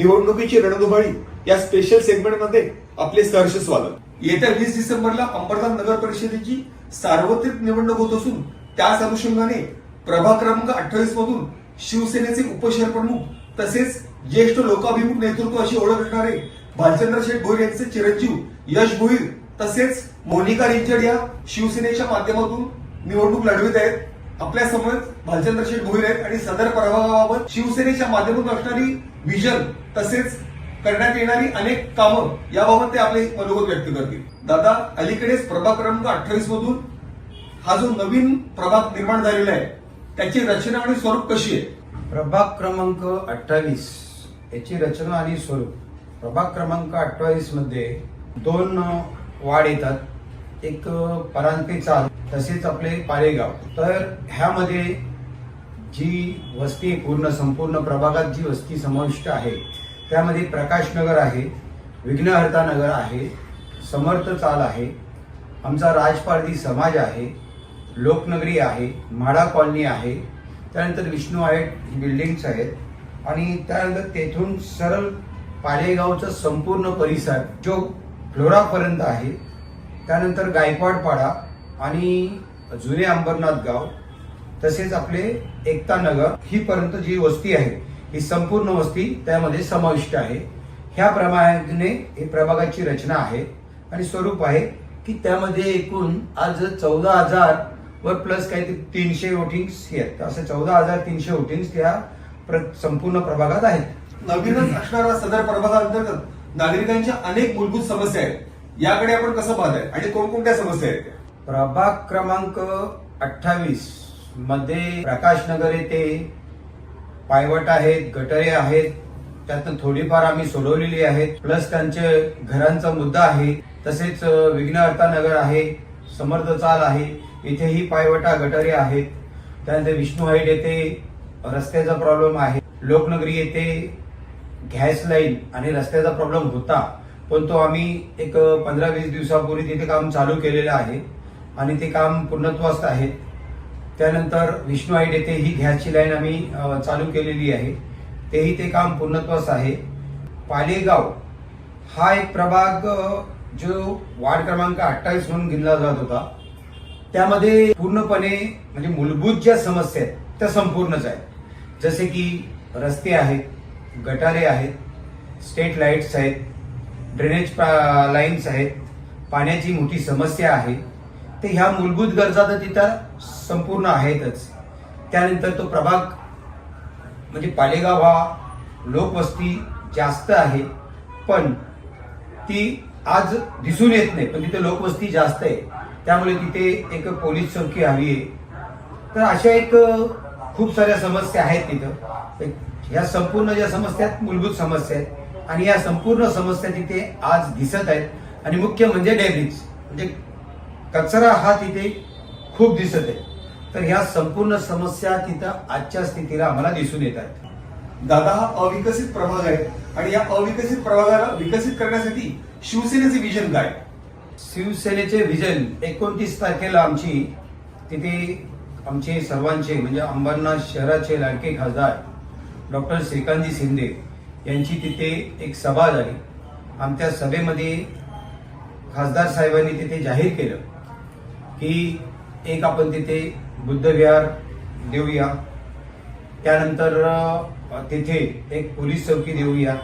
निवडणुकीची रणधुमाळी या स्पेशल सेगमेंटमध्ये आपले सहर्ष स्वागत. येत्या वीस डिसेंबरला अंबरनाथ नगर परिषदेची सार्वत्रिक निवडणूक होत असून त्याच अनुषंगाने प्रभाग क्रमांक अठ्ठावीस मधून शिवसेनेचे उपशहर प्रमुख तसेच ज्येष्ठ लोकाभिमुख नेतृत्व अशी ओळख असणारे भालचंद्र शेठ भोईर यांचे चिरंजीव यश भोईर तसेच मोनिका रिंचड या शिवसेनेच्या माध्यमातून निवडणूक लढवित आहेत. आपल्यासमोर भालचंद्र शेठ भोईर आहेत आणि सदर प्रभागाबाबत शिवसेनेच्या माध्यमातून असणारी विजन तसेच करण्यात येणारी अनेक कामं याबाबत ते आपले मनोगत व्यक्त करतील. दादा अलीकडेच प्रभाग क्रमांक अठ्ठावीस मधून हा जो नवीन प्रभाग निर्माण झालेला आहे त्याची रचना आणि स्वरूप कशी आहे? प्रभाग क्रमांक अठ्ठावीस. याची रचना आणि स्वरूप. प्रभाग क्रमांक अठ्ठावीसमध्ये दोन वाढ येतात. एक परांपे चाल तसेच आपले पालेगाव. तर ह्यामध्ये जी वस्ती पूर्ण संपूर्ण प्रभागात जी वस्ती समाविष्ट आहे त्यामध्ये प्रकाश नगर आहे विघ्नहर्ता नगर आहे समर्थ चाल आहे आमचा राजपारधी समाज आहे लोकनगरी आहे म्हाडा कॉलनी आहे त्यानंतर विष्णू आहे ही बिल्डिंग्स आहेत आणि त्यानंतर तेथून सरळ पालेगावचा संपूर्ण परिसर जो फ्लोरापर्यंत आहे त्यानंतर गायकवाडपाडा आणि जुने अंबरनाथ गाव तसेच आपले एकता नगर ही पर्यंत जी वस्ती आहे ही संपूर्ण वस्ती त्यामध्ये समाविष्ट आहे. ह्या प्रमाणे ही प्रभागाची रचना आहे आणि स्वरूप आहे की त्यामध्ये एकूण आज चौदा हजार वर प्लस काही तीनशे वोटिंग्स आहेत. असं चौदा हजार तीनशे वोटिंग्स त्या प्र- संपूर्ण प्रभागात आहेत. नवीनच असणारा सदर प्रभागाअंतर्गत नागरिकांच्या अनेक मूलभूत समस्या आहेत. याकडे आपण कसं पाहताय आणि कोणकोणत्या समस्या आहेत? प्रभाग क्रमांक अठ्ठावीसमध्ये प्रकाश नगर येथे पायवट आहेत गटरे आहेत त्यातनं थोडीफार आम्ही सोडवलेली आहेत. प्लस त्यांचे घरांचा मुद्दा आहे तसेच विघ्नहर्ता नगर आहे समर्थ चाल आहे इथेही पायवटा गटारे आहेत. त्यानंतर विष्णू हाईट येथे रस्त्याचा प्रॉब्लेम आहे. लोकनगरी येथे गॅस लाईन आणि रस्त्याचा प्रॉब्लेम होता. पण तो आम्ही एक पंधरा वीस दिवसापूर्वी तिथे काम चालू केलेलं आहे. आणि ते काम पूर्णत्वास्त आहे त्यानंतर विष्णू आईड येथे ही गॅसची लाईन आम्ही चालू केलेली आहे. तेही ते काम पूर्णत्वास आहे. पालेगाव हा एक प्रभाग जो वार्ड क्रमांक अठ्ठावीस म्हणून गिनला जात होता. त्यामध्ये पूर्णपणे म्हणजे मूलभूत ज्या समस्या आहेत त्या संपूर्णच आहेत. जसे की रस्ते आहेत गटारे आहेत स्टेट लाईट्स आहेत ड्रेनेज लाईन्स आहेत पाण्याची मोठी समस्या आहे. तर ह्या मूलभूत गरजा तर तिथं संपूर्ण आहेतच. त्यानंतर तो प्रभाग म्हणजे पालेगाव हा लोकवस्ती जास्त आहे पण ती आज दिसून येत नाही पण तिथे लोकवस्ती जास्त आहे. त्यामुळे तिथे एक पोलीस चौकी हवी आहे. तर अशा एक खूप साऱ्या समस्या आहेत तिथं. ह्या संपूर्ण ज्या समस्या आहेत मूलभूत समस्या आहेत. आणि या संपूर्ण समस्या तिथे आज दिसत आहेत. आणि मुख्य म्हणजे डेब्रिज म्हणजे कचरा हा तिथे खूप दिसत आहे. तर ह्या संपूर्ण समस्या तिथं आजच्या स्थितीला आम्हाला दिसून येत आहेत. दादा हा अविकसित प्रभाग आहे आणि या अविकसित प्रभागाला विकसित करण्यासाठी शिवसेनेचे विजन काय? शिवसेनेचे विजन एकोणतीस तारखेला आमची तिथे आमचे सर्वांचे म्हणजे अंबरनाथ शहराचे लाडके खासदार डॉक्टर श्रीकांतजी शिंदे यांची तिथे एक सभा झाली. आमच्या सभेमध्ये खासदार साहेबांनी तिथे जाहीर केलं की एक आपण तिथे बुद्धविहार देऊया. त्यानंतर तिथे एक पोलीस चौकी देऊया.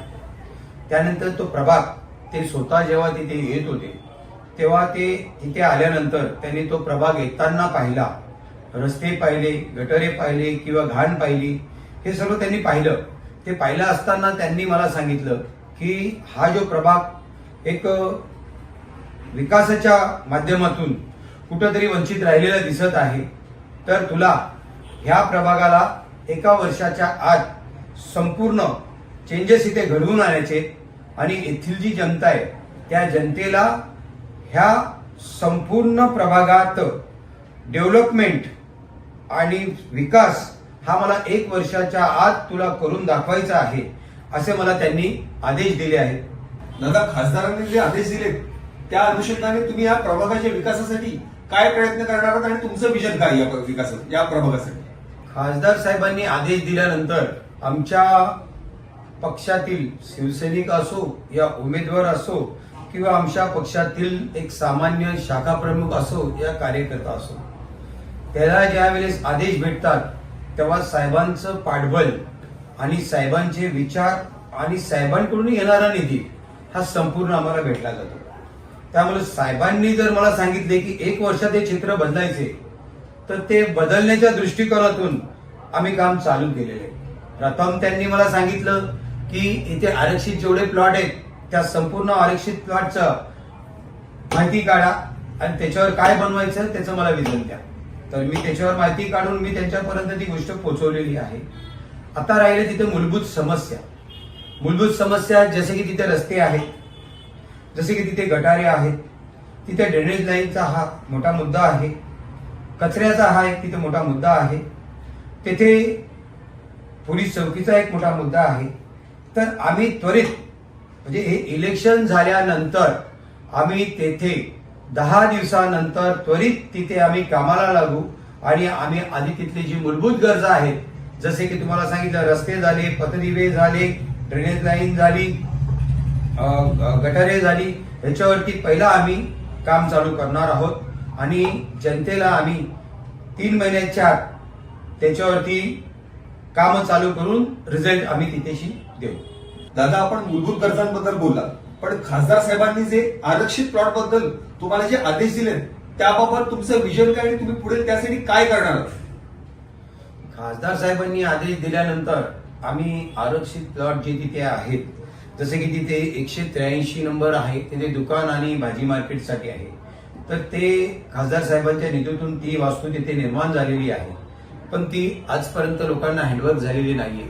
त्यानंतर तो प्रभाग ते स्वतः जेव्हा तिथे येत होते तेव्हा ते तिथे आल्यानंतर त्यांनी तो प्रभाग येताना पाहिला. रस्ते पाहिले गटरे पाहिले किंवा घाण पाहिली हे सर्व त्यांनी पाहिलं. ते पाहिलं असताना त्यांनी मला सांगितलं की हा जो प्रभाग एक विकासाच्या माध्यमातून कुठंतरी वंचित राहिलेलं दिसत आहे. तर तुला ह्या प्रभागाला एका वर्षाच्या आत संपूर्ण चेंजेस इथे घडवून आणायचे आणि येथील जी जनता आहे त्या जनतेला ह्या संपूर्ण प्रभागात डेव्हलपमेंट आणि विकास हा मला एक वर्षाच्या आत तुला करून दाखवायचा आहे असे मला त्यांनी आदेश दिले आहेत. दादा खासदारांनी जे आदेश दिले त्या अनुषंगाने तुम्ही या प्रभागाच्या विकासासाठी काय प्रयत्न करणार आहात आणि तुमचं विजन काय या विकासात या प्रभागासाठी? खासदार साहेबांनी आदेश दिल्यानंतर आमच्या पक्षातील शिवसैनिक असो या उमेदवार असो किंवा आमच्या पक्षातील एक सामान्य शाखा प्रमुख असो या कार्यकर्ता असो त्याला ज्या वेळेस आदेश भेटतात तेव्हा साहेबांचं पाठबळ आणि साहेबांचे विचार आणि साहेबांकडून येणारा निधी हा संपूर्ण आम्हाला भेटला जातो. त्यामुळे साहेबांनी जर मला सांगितले की एक वर्षात हे चित्र बदलायचे तर ते बदलण्याच्या दृष्टिकोनातून आम्ही काम चालू केलेले आहे. प्रथम त्यांनी मला सांगितलं की इथे आरक्षित जेवढे प्लॉट आहेत त्या संपूर्ण आरक्षित प्लॉटचं माहिती काढा आणि त्याच्यावर काय बनवायचं त्याचं मला विजन द्या. तर मी त्याच्यावर माहिती काढून मी त्यांच्यापर्यंत ती गोष्ट पोहोचवलेली आहे. आता राहिले तिथे मूलभूत समस्या. मूलभूत समस्या जसे की तिथे रस्ते आहेत जसे की तिथे गटारे आहेत तिथे ड्रेनेज लाईनचा हा मोठा मुद्दा आहे कचऱ्याचा हा एक तिथे मोठा मुद्दा आहे तेथे पोलीस चौकीचा एक मोठा मुद्दा आहे. तर आम्ही त्वरित म्हणजे हे इलेक्शन झाल्यानंतर आम्ही तेथे दहा दिवसानंतर त्वरित तिथे आम्ही कामाला लागू आणि आम्ही आधी तिथली जी मूलभूत गरजा आहेत जसे की तुम्हाला सांगितलं रस्ते झाले पथदिवे झाले ड्रेनेज लाईन झाली गटारे झाली. ह्याच्यावरती पहिला आम्ही काम चालू करणार आहोत. आणि जनतेला आम्ही तीन महिन्याच्या आत त्याच्यावरती काम चालू करून रिझल्ट आम्ही तिथेशी देऊ. दादा आपण मूलभूत गरजांबद्दल बोलला पण खासदार साहेबांनी जे आरक्षित प्लॉटबद्दल तुम्हाला जे आदेश दिले त्याबाबत तुमचं विजन काय आणि तुम्ही पुढे त्यासाठी काय करणार? खासदार साहेबांनी आदेश दिल्यानंतर आम्ही आरक्षित प्लॉट जे तिथे आहेत जसे की तिथे एकशे त्र्याऐंशी नंबर आहे तिथे दुकान आणि भाजी मार्केटसाठी आहे. तर ते खासदार साहेबांच्या निधीतून ती वास्तू तिथे निर्माण झालेली आहे. पण ती आजपर्यंत लोकांना हँडवर्क झालेली नाहीये.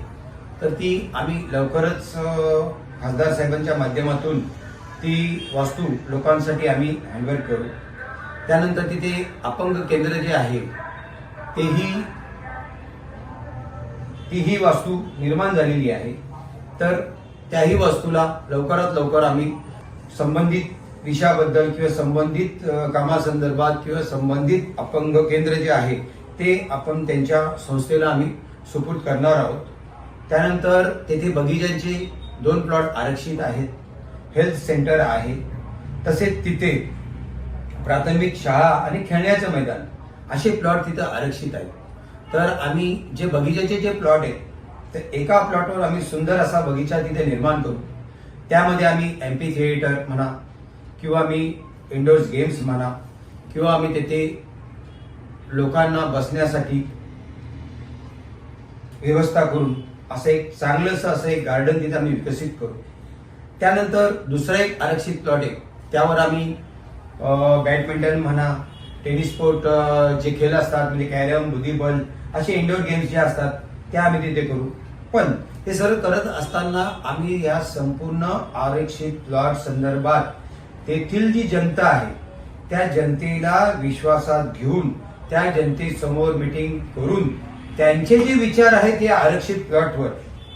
तर ती आम्ही लवकरच खासदार साहेबांच्या माध्यमातून ती वास्तू लोकांसाठी आम्ही हँडवर्क करू. त्यानंतर तिथे अपंग केंद्र जे आहे तेही ती ही वास्तू निर्माण झालेली आहे. तर त्याही वस्तूला लवकरात लवकर आम्ही संबंधित विषयाबद्दल किंवा संबंधित कामासंदर्भात किंवा संबंधित अपंग केंद्र जे आहे ते आपण त्यांच्या संस्थेला आम्ही सुपूर्द करणार आहोत. त्यानंतर तेथे बगीचांचे दोन प्लॉट आरक्षित आहेत हेल्थ सेंटर आहे तसेच तिथे प्राथमिक शाळा आणि खेळण्याचं मैदान असे प्लॉट तिथं आरक्षित आहेत. तर आम्ही जे बगीचाचे जे प्लॉट आहेत तर एका प्लॉटवर आम्ही सुंदर असा बगीचा तिथे निर्माण करू. त्यामध्ये आम्ही एम्पी थिएटर म्हणा किंवा मी इंडोर्स गेम्स म्हणा किंवा आम्ही तेथे लोकांना बसण्यासाठी व्यवस्था करून असं एक चांगलंसं असं एक गार्डन तिथे आम्ही विकसित करू. त्यानंतर दुसरा एक आरक्षित प्लॉट आहे. त्यावर आम्ही बॅडमिंटन म्हणा टेनिस स्पोर्ट जे खेळ असतात म्हणजे कॅरम बुद्धिबल असे इंडोर गेम्स जे असतात त्या आम्ही तिथे करू. पण हे सर्व करत असताना आम्ही या संपूर्ण आरक्षित प्लॉट संदर्भात तेथील जी जनता आहे त्या जनतेला विश्वासात घेऊन त्या जनतेसमोर मिटिंग करून त्यांचे जे विचार आहेत या आरक्षित प्लॉटवर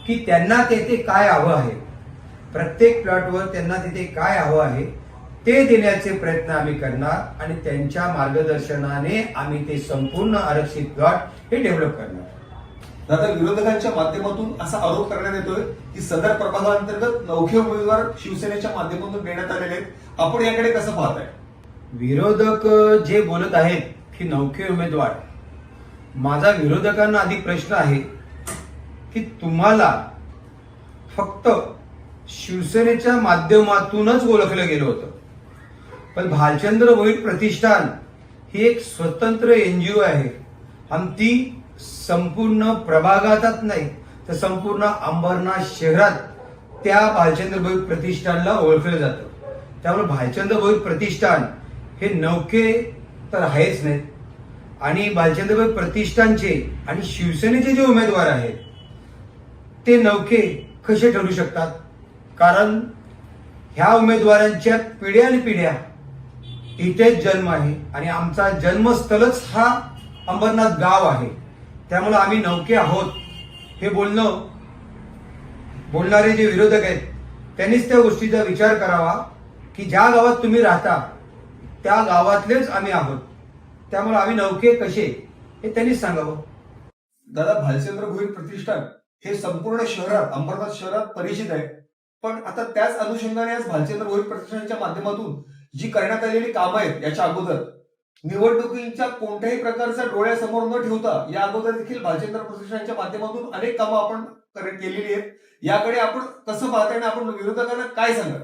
की त्यांना तेथे काय हवं आहे? प्रत्येक प्लॉटवर त्यांना तिथे काय हवं आहे ते देण्याचे प्रयत्न आम्ही करणार आणि त्यांच्या मार्गदर्शनाने आम्ही ते संपूर्ण आरक्षित प्लॉट हे डेव्हलप करणार. दादा विरोधकांच्या माध्यमातून असा आरोप करण्यात येतोय की सदर प्रभागांतर्गत नौखे उमेदवार शिवसेनेच्या माध्यमातून देण्यात आलेले आहेत. आपण याकडे कसं पाहताय? विरोधक जे बोलत आहेत की नवखे उमेदवार माझा विरोधकांना अधिक प्रश्न आहे की तुम्हाला फक्त शिवसेनेच्या माध्यमातूनच ओळखलं गेलं होतं. पण भालचंद्र भोईर प्रतिष्ठान ही एक स्वतंत्र एनजीओ आहे. आणि ती संपूर्ण प्रभागातच नाही तर संपूर्ण अंबरनाथ शहरात त्या भालचंद्र भोईर प्रतिष्ठानला ओळखलं जातं. त्यामुळे भालचंद्र भोईर प्रतिष्ठान हे नौके तर आहेच नाहीत आणि भालचंद्र भोईर प्रतिष्ठानचे आणि शिवसेनेचे जे उमेदवार आहेत ते नौके कसे ठरू शकतात? कारण ह्या उमेदवारांच्या पिढ्या आणि पिढ्या इथेच जन्म आहे. आणि आमचा जन्मस्थलच हा अंबरनाथ गाव आहे. त्यामुळे आम्ही नौके आहोत. हे बोलणं बोलणारे जे विरोधक आहेत त्यांनीच त्या गोष्टीचा विचार करावा की ज्या गावात तुम्ही राहता त्या गावातलेच आम्ही आहोत. त्यामुळे आम्ही नौके कसे हे त्यांनीच सांगावं. दादा भालचंद्र भोईर प्रतिष्ठान हे संपूर्ण शहरात अंबरनाथ शहरात परिचित आहे. पण आता त्याच अनुषंगाने आज भालचंद्र रोहित प्रतिष्ठानच्या माध्यमातून जी करण्यात आलेली कामं आहेत याच्या अगोदर निवडणुकीच्या कोणत्याही प्रकारचा डोळ्यासमोर न ठेवता या अगोदर देखील भालचंद्र प्रशिक्षणाच्या माध्यमातून अनेक कामं आपण केलेली आहेत. याकडे आपण कसं पाहता आणि आपण विरोधकांना काय सांगा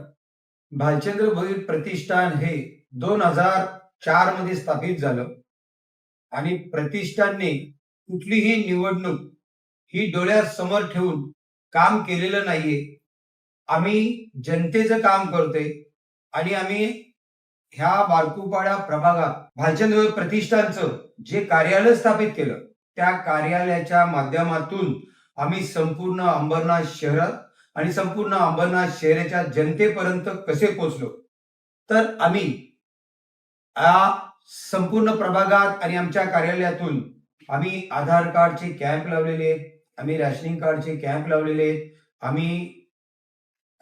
भालचंद्र भोईर प्रतिष्ठान हे दोन हजार चारमध्ये स्थापित झालं. आणि प्रतिष्ठानने कुठलीही निवडणूक ही डोळ्यासमोर ठेवून काम केलेलं नाहीये. आम्ही जनतेचं काम करतोय आणि आम्ही ह्या बारकुपाडा प्रभागात भालचंद्र प्रतिष्ठानचं जे कार्यालय स्थापित केलं त्या कार्यालयाच्या माध्यमातून आम्ही संपूर्ण अंबरनाथ शहरात आणि संपूर्ण अंबरनाथ शहराच्या जनतेपर्यंत कसे पोचलो तर आम्ही या संपूर्ण प्रभागात आणि आमच्या कार्यालयातून आम्ही आधार कार्डचे कॅम्प लावलेले आहेत आम्ही रॅशनिंग कार्डचे कॅम्प लावलेले आहेत आम्ही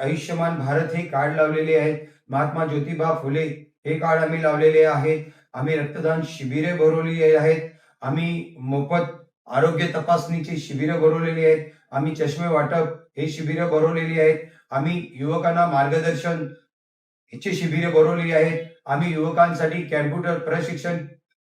आयुष्यमान भारत हे कार्ड लावलेले आहेत महात्मा ज्योतिबा फुले हे कार्ड आम्ही लावलेले आहेत. आम्ही रक्तदान शिबिरे भरवलेली आहेत. आम्ही मोफत आरोग्य तपासणीची शिबिरं भरवलेली आहेत. आम्ही चष्मे वाटप हे शिबिरं भरवलेली आहेत. आम्ही युवकांना मार्गदर्शन ह्याची शिबिरे भरवलेली आहेत. आम्ही युवकांसाठी कॅम्प्युटर प्रशिक्षण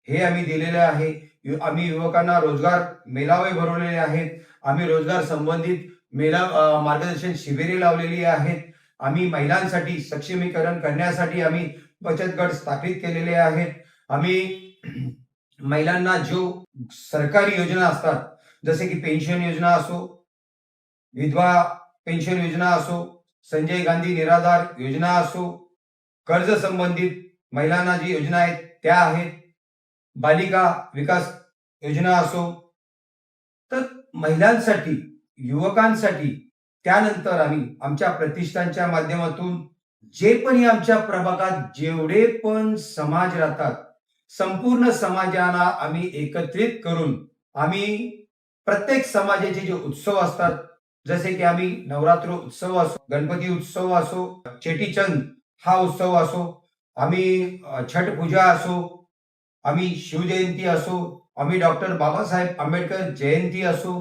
हे आम्ही दिलेले आहे. यु- आम्ही युवकांना रोजगार मेळावे भरवलेले आहेत. आम्ही रोजगार संबंधित मेला मार्गदर्शन शिबिरे लावलेली आहेत. आम्ही महिलांसाठी सक्षमीकरण करण्यासाठी आम्ही बचत गट स्थापित केलेले आहेत. आम्ही महिलांना जो सरकारी योजना असतात जसे की पेन्शन योजना असो विधवा पेन्शन योजना असो संजय गांधी निराधार योजना असो कर्ज संबंधित महिलांना जी योजना आहेत त्या आहेत. बालिका विकास योजना असो. तर महिलांसाठी युवकांसाठी त्यानंतर आम्ही आमच्या प्रतिष्ठानच्या माध्यमातून जे पण आमच्या प्रभागात जेवढे पण समाज राहतात संपूर्ण समाजाला आम्ही एकत्रित करून आम्ही प्रत्येक समाजाचे जे उत्सव असतात जसे की आम्ही नवरात्र उत्सव असो गणपती उत्सव असो चेटीचंद हा उत्सव असो आम्ही छठ पूजा असो आम्ही शिवजयंती असो आम्ही डॉक्टर बाबासाहेब आंबेडकर जयंती असो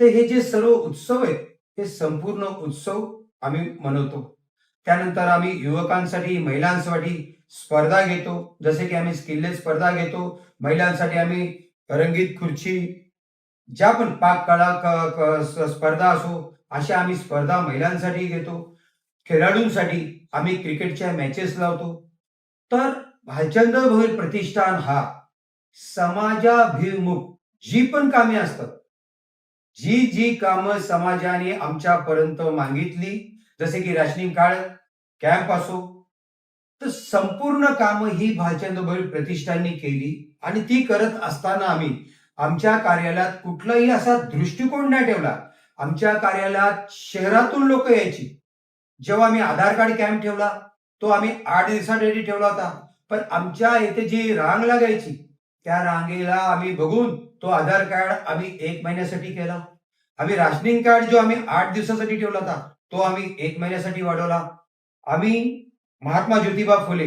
तर हे जे सर्व उत्सव आहेत हे संपूर्ण उत्सव आम्ही मनवतो. त्यानंतर आम्ही युवकांसाठी महिलांसाठी स्पर्धा घेतो. जसे की आम्ही स्किल्ले स्पर्धा घेतो. महिलांसाठी आम्ही रंगीत खुर्ची ज्या पण पाककळा क- स्पर्धा असो अशा आम्ही स्पर्धा महिलांसाठी घेतो. खेळाडूंसाठी आम्ही क्रिकेटच्या मॅचेस लावतो. तर भालचंद्र भोईर प्रतिष्ठान हा समाजाभिमुख जी पण कामे असतात जी जी कामं समाजाने आमच्यापर्यंत मागितली जसे की राशनिंग कार्ड कॅम्प असो तर संपूर्ण कामं ही भालचंद्र प्रतिष्ठानने केली आणि ती करत असताना आम्ही आमच्या कार्यालयात कुठलाही असा दृष्टिकोन नाही ठेवला. आमच्या कार्यालयात शहरातून लोक यायची. जेव्हा आम्ही आधार कार्ड कॅम्प ठेवला तो आम्ही आठ दिवसासाठी ठेवला होता. पण आमच्या येथे जी रांग लागायची त्या रांगेला आम्ही बघून तो आधार कार्ड आम्ही एक महिन्यासाठी केला. आम्ही राशनिंग कार्ड जो आम्ही आठ दिवसासाठी ठेवला होता तो आम्ही एक महिन्यासाठी वाढवला. आम्ही महात्मा ज्योतिबा फुले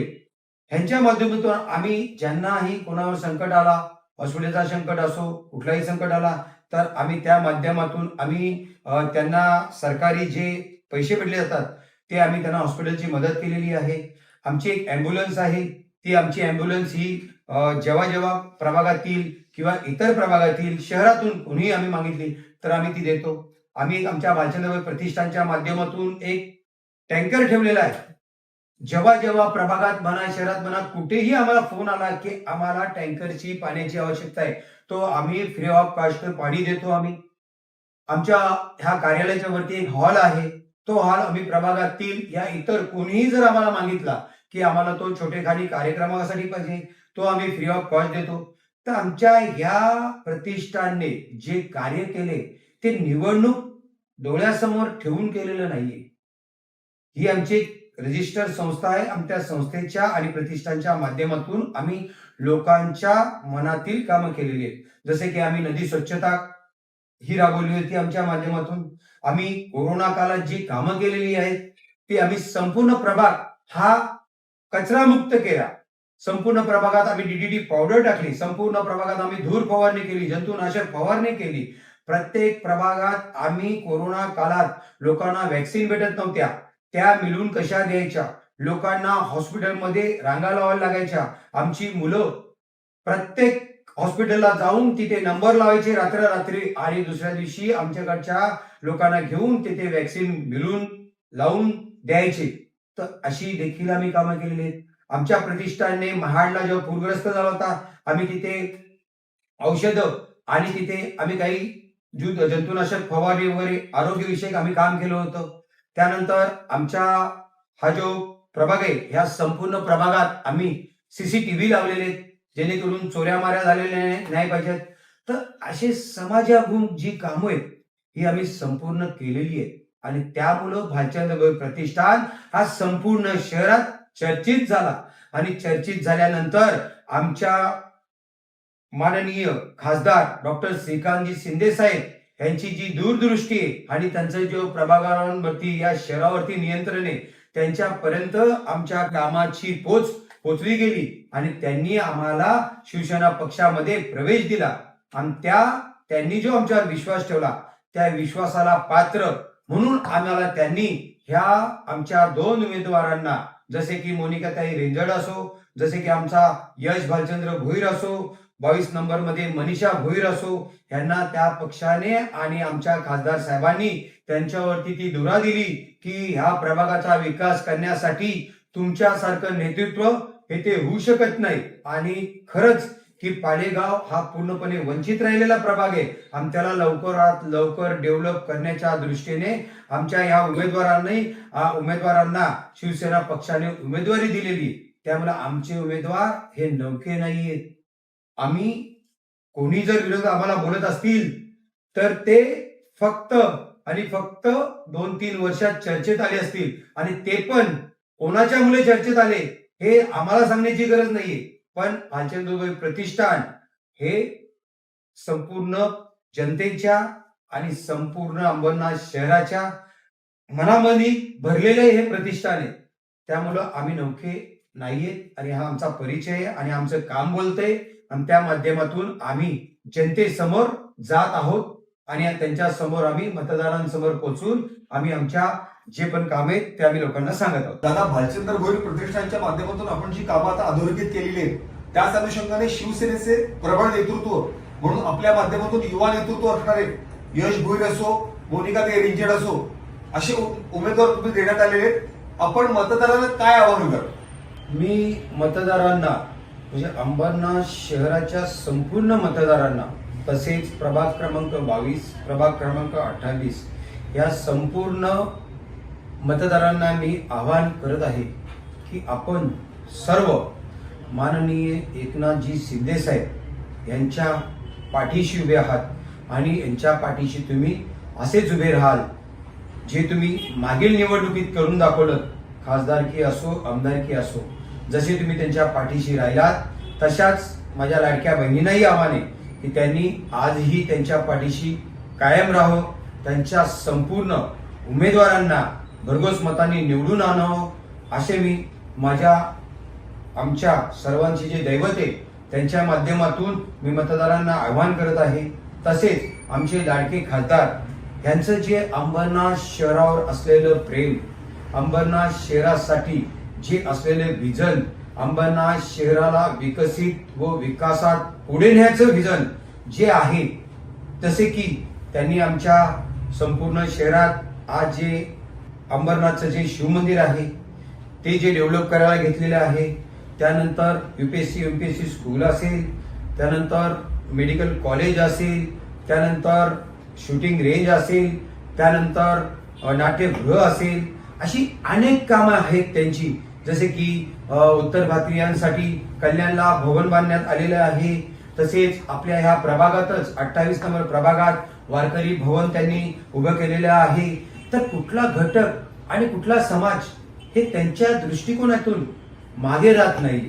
यांच्या माध्यमातून आम्ही ज्यांनाही कोणावर संकट आला हॉस्पिटलचा संकट असो कुठलाही संकट आला तर आम्ही त्या माध्यमातून आम्ही त्यांना सरकारी जे पैसे भेटले जातात ते आम्ही त्यांना हॉस्पिटलची मदत केलेली आहे. आमची एक ॲम्ब्युलन्स आहे. ती आमची ॲम्ब्युलन्स ही जेव्हा जेव्हा प्रभागातील किंवा इतर प्रभागातील शहरातून कोणीही आम्ही मागितली तर आम्ही ती देतो. आम्ही आमच्या भालचंद्र प्रतिष्ठानच्या माध्यमातून एक टँकर ठेवलेला आहे. जेव्हा जेव्हा प्रभागात म्हणा शहरात म्हणा कुठेही आम्हाला फोन आला की आम्हाला टँकरची पाण्याची आवश्यकता आहे. तो आम्ही फ्री ऑफ कॉस्ट पाणी देतो आम्ही. आमच्या ह्या कार्यालयाच्या वरती एक हॉल आहे. तो हॉल आम्ही प्रभागातील या इतर कोणीही जर आम्हाला मागितला की आम्हाला तो छोटेखानी कार्यक्रमासाठी पाहिजे तो आम्ही फ्री ऑफ कॉस्ट देतो. तर आमच्या या प्रतिष्ठानने जे कार्य केले ते निवडणूक डोळ्यासमोर ठेवून केलेलं नाहीये. ही आमची रजिस्टर संस्था आहे. आमच्या संस्थेच्या आणि प्रतिष्ठानच्या माध्यमातून आम्ही लोकांच्या मनातील कामं केलेली आहेत. जसे की आम्ही नदी स्वच्छता ही राबवली होती आमच्या माध्यमातून. आम्ही कोरोना काळात जी कामं केलेली आहेत ती आम्ही संपूर्ण प्रभाग हा कचरा मुक्त केला. संपूर्ण प्रभागात आम्ही डीडीटी पावडर टाकली. संपूर्ण प्रभागात आम्ही धूर फवारणी केली जंतुनाशक फवारणी केली. प्रत्येक प्रभागात आम्ही कोरोना काळात लोकांना व्हॅक्सिन भेटत नव्हत्या. त्या मिळून कशा द्यायच्या? लोकांना हॉस्पिटलमध्ये रांगा लावायला लागायच्या. आमची मुलं प्रत्येक हॉस्पिटलला जाऊन तिथे नंबर लावायचे रात्र रात्री आणि दुसऱ्या दिवशी आमच्याकडच्या लोकांना घेऊन तिथे व्हॅक्सिन मिळून लावून द्यायचे. तर अशी देखील आम्ही कामं केलेली आहेत. आमच्या प्रतिष्ठानने महाडला जेव्हा पूरग्रस्त झाला होता आम्ही तिथे औषधं आणि तिथे आम्ही काही जंतुनाशक फवारणी वगैरे आरोग्यविषयक आम्ही काम केलं होतं. त्यानंतर आमच्या हा जो प्रभाग आहे ह्या संपूर्ण प्रभागात आम्ही सीसीटीव्ही लावलेले आहेत जेणेकरून चोऱ्या माऱ्या झालेल्या नाही नाही पाहिजेत. तर असे समाजागुण जी कामं आहेत ही आम्ही संपूर्ण केलेली आहेत. आणि त्यामुळं भालचंद्र प्रतिष्ठान हा संपूर्ण शहरात चर्चित झाला. आणि चर्चित झाल्यानंतर आमच्या माननीय खासदार डॉक्टर श्रीकांतजी शिंदे साहेब यांची जी दूरदृष्टी आहे आणि त्यांचं जो प्रभागावरती या शहरावरती नियंत्रण आहे त्यांच्यापर्यंत आमच्या कामाची पोच पोचली गेली आणि त्यांनी आम्हाला शिवसेना पक्षामध्ये प्रवेश दिला. आणि त्या त्यांनी जो आमच्यावर विश्वास ठेवला त्या विश्वासाला पात्र म्हणून आम्हाला त्यांनी ह्या आमच्या दोन उमेदवारांना जसे की मोनिकाताई रेंजड असो जसे की आमचा यश भालचंद्र भोईर असो बावीस नंबरमध्ये मनीषा भोईर असो यांना त्या पक्षाने आणि आमच्या खासदार साहेबांनी त्यांच्यावरती ती धुरा दिली की ह्या प्रभागाचा विकास करण्यासाठी तुमच्यासारखं नेतृत्व हे ते होऊ शकत नाही. आणि खरंच की पाडेगाव हा पूर्णपणे वंचित राहिलेला प्रभाग आहे. आमच्याला लवकरात लवकर डेव्हलप करण्याच्या दृष्टीने आमच्या या उमेदवारांनी उमेदवारांना शिवसेना पक्षाने उमेदवारी दिलेली. त्यामुळे आमचे उमेदवार हे नौके नाहीयेत. आम्ही कोणी जर विरोध आम्हाला बोलत असतील तर ते फक्त आणि फक्त दोन तीन वर्षात चर्चेत आले असतील. आणि ते पण कोणाच्या मुले चर्चेत आले हे आम्हाला सांगण्याची गरज नाहीये. पण भालचंद्र प्रतिष्ठान हे संपूर्ण जनतेच्या आणि संपूर्ण अंबरनाथ शहराच्या मनामध्ये भरलेले हे प्रतिष्ठान आहे. त्यामुळं आम्ही नौखे नाहीयेत आणि हा आमचा परिचय आहे आणि आमचं काम बोलतंय. आणि त्या माध्यमातून आम्ही जनतेसमोर जात आहोत आणि त्यांच्यासमोर आम्ही मतदारांसमोर पोहोचून आम्ही आमच्या जे पण काम आहेत ते आम्ही लोकांना सांगत आहोत. दादा भालचंद्र भोईर प्रतिष्ठानच्या माध्यमातून आपण जी कामं आता अधोरेखित केलेली आहेत त्याच अनुषंगाने शिवसेनेचे प्रबळ नेतृत्व म्हणून आपल्या माध्यमातून युवा नेतृत्व असणारे यश भोईर असो मोनिका ते रिंजेड असो असे उमेदवार तुम्ही देण्यात आलेले आहेत. आपण मतदारांना काय आवाहन करा मी मतदारांना म्हणजे अंबरनाथ शहराच्या संपूर्ण मतदारांना तसेच प्रभाग क्रमांक बावीस प्रभाग क्रमांक अठ्ठावीस या संपूर्ण मतदारांना मी आवाहन करत आहे की आपण सर्व माननीय एकनाथजी शिंदेसाहेब यांच्या पाठीशी उभे आहात आणि यांच्या पाठीशी तुम्ही असेच उभे राहाल जे तुम्ही मागील निवडणुकीत करून दाखवलं खासदारकी असो आमदारकी असो. जसे तुम्ही त्यांच्या पाठीशी राहिलात तशाच माझ्या लाडक्या बहिणींनाही आव्हाने की त्यांनी आजही त्यांच्या पाठीशी कायम राहो त्यांच्या संपूर्ण उमेदवारांना भरघोस मतांनी निवडून आणावं असे मी माझ्या आमच्या सर्वांचे जे दैवत आहे त्यांच्या माध्यमातून मी मतदारांना आव्हान करत आहे. तसेच आमचे लाडके खासदार यांचं जे अंबरनाथ शहरावर असलेलं प्रेम अंबरनाथ शहरासाठी जे असलेले विजन अंबरनाथ शहराला विकसित व विकासात पुढे न्यायचं विजन जे आहे जसे की त्यांनी आमच्या संपूर्ण शहरात आज जे अंबरनाथचं जे शिवमंदिर आहे ते जे डेव्हलप करायला घेतलेलं आहे त्यानंतर U P S C U P S C school असेल त्यानंतर मेडिकल कॉलेज असेल त्यानंतर शूटिंग रेंज असेल त्यानंतर नाट्यगृह असेल अशी अनेक कामं आहेत त्यांची. जसे की उत्तर भारतीयांसाठी कल्याणला भवन बांधण्यात आलेलं आहे. तसेच आपल्या ह्या प्रभागातच अठ्ठावीस नंबर प्रभागात वारकरी भवन त्यांनी उभं केलेलं आहे. तर कुठला घटक आणि कुठला समाज हे त्यांच्या दृष्टिकोनातून मागे राहत नाही.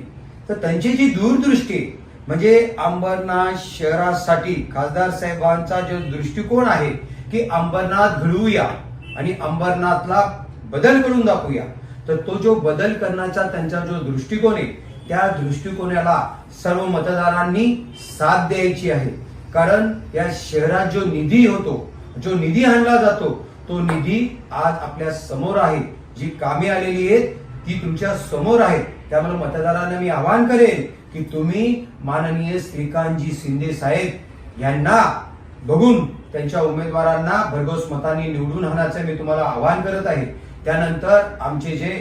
तर त्यांची जी दूरदृष्टी म्हणजे अंबरनाथ शहरासाठी खासदार साहेबांचा जो दृष्टिकोन आहे की अंबरनाथ घडवूया आणि अंबरनाथला बदल करून दाखवूया. तर तो जो बदल करण्याचा त्यांचा जो दृष्टिकोन आहे त्या दृष्टिकोनाला सर्व मतदारांनी साथ द्यायची आहे. कारण या शहरात जो निधी होतो जो निधी आणला जातो तो निधी आज आपल्यासमोर आहे. जी कामे आलेली आहेत ती तुमच्यासमोर आहेत. त्यामुळे मतदारांना मी आवाहन करेन की तुम्ही माननीय श्रीकांतजी शिंदे साहेब यांना बघून त्यांच्या उमेदवारांना भरघोस मतांनी निवडून आणण्याचं मी तुम्हाला आवाहन करत आहे. त्यानंतर आमचे जे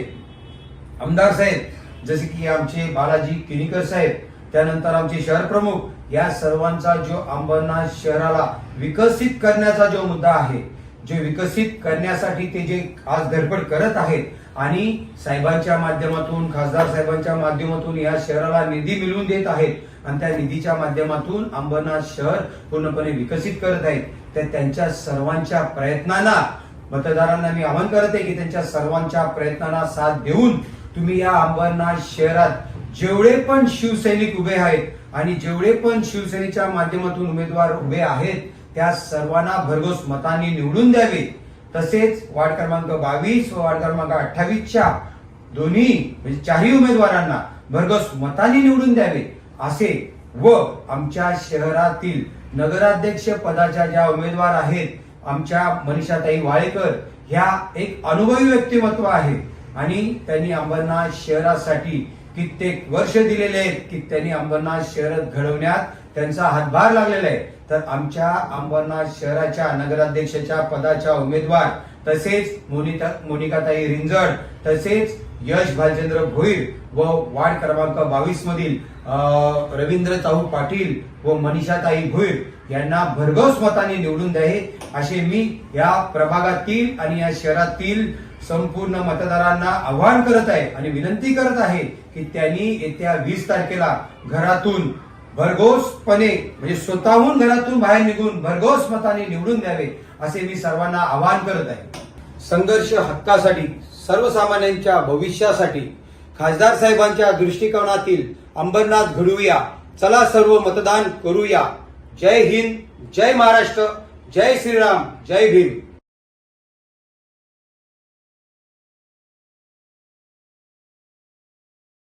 आमदार साहेब जसे की आमचे बालाजी किनीकर साहेब त्यानंतर आमचे शहर प्रमुख या सर्वांचा जो अंबरनाथ शहराला विकसित करण्याचा जो मुद्दा आहे जे विकसित करण्यासाठी ते जे आज धडपड करत आहेत आणि साहेबांच्या माध्यमातून खासदार साहेबांच्या माध्यमातून या शहराला निधी मिळवून देत आहेत आणि त्या निधीच्या माध्यमातून अंबरनाथ शहर पूर्णपणे विकसित करत आहेत तर त्यांच्या सर्वांच्या प्रयत्नांना मतदारांना मी आवाहन करत आहे की त्यांच्या सर्वांच्या प्रयत्नांना साथ देऊन तुम्ही या अंबरनाथ शहरात जेवढे पण शिवसैनिक उभे आहेत आणि जेवढे पण शिवसेनेच्या माध्यमातून उमेदवार उभे आहेत त्या सर्वांना भरघोस मतांनी निवडून द्यावे. तसेच वार्ड क्रमांक बावीस व वार्ड क्रमांक अठ्ठावीसच्या दोन्ही म्हणजे चारही उमेदवारांना भरघोस मतांनी निवडून द्यावे. असे व आमच्या शहरातील नगराध्यक्ष पदाच्या ज्या उमेदवार आहेत आमच्या मनीषाताई वाळेकर ह्या एक अनुभवी व्यक्तिमत्व आहे. आणि त्यांनी अंबरनाथ शहरासाठी कित्येक वर्ष दिलेले आहेत. की त्यांनी अंबरनाथ शहर घडवण्यात त्यांचा हातभार लागलेला आहे. तर आमच्या अंबरनाथ शहराच्या नगराध्यक्षाच्या पदाच्या उमेदवार तसेच मोनिता मोनिकाताई रिंजड तसेच यश भालचंद्र भोईर व वार्ड क्रमांक बावीस मधील रवींद्र चाहू पाटील व मनीषाताई भोईर यांना भरघोस मताने निवडून द्यावे असे मी या प्रभागातील आणि या शहरातील संपूर्ण मतदारांना आवाहन करत आहे आणि विनंती करत आहे की त्यांनी येत्या वीस तारखेला घरातून भरघोसपणे म्हणजे स्वतःहून घरातून बाहेर निघून भरघोस मताने निवडून द्यावे असे मी सर्वांना आवाहन करत आहे. संघर्ष हक्कासाठी सर्वसामान्यांच्या भविष्यासाठी खासदार साहेबांच्या दृष्टिकोनातील अंबरनाथ घडूया चला सर्व मतदान करूया. जय हिंद जय महाराष्ट्र जय श्रीराम जय भीम.